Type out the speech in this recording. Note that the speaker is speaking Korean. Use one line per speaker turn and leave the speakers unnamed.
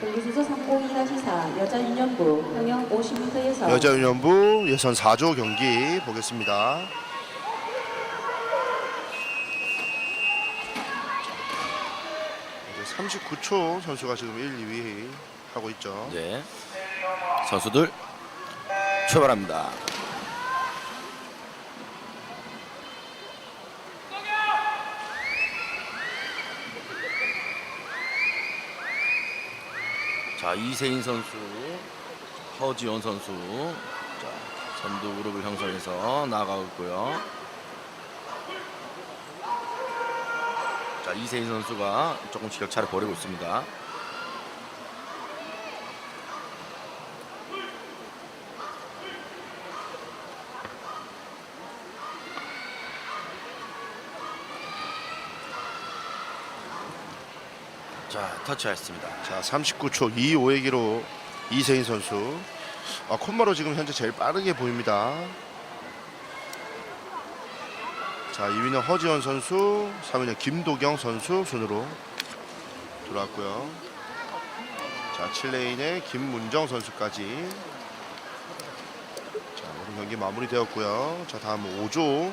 경기수수 302-4 여자 유년부 평영 50m에서
여자 유년부 예선 4조 경기 보겠습니다. 이제 39초 선수가 지금 1, 2위 하고 있죠.
네. 선수들 출발합니다. 자 이세인 선수, 허지원 선수, 자 선두 그룹을 형성해서 나가고 있고요. 자 이세인 선수가 조금씩 격차를 벌이고 있습니다. 자 터치했습니다.
자, 39초 25의 기로 이세인 선수. 아, 콤마로 지금 현재 제일 빠르게 보입니다. 자, 2위는 허지원 선수, 3위는 김도경 선수 순으로 들어왔고요. 자, 7레인의 김문정 선수까지. 자, 오늘 경기 마무리되었고요. 자, 다음 5조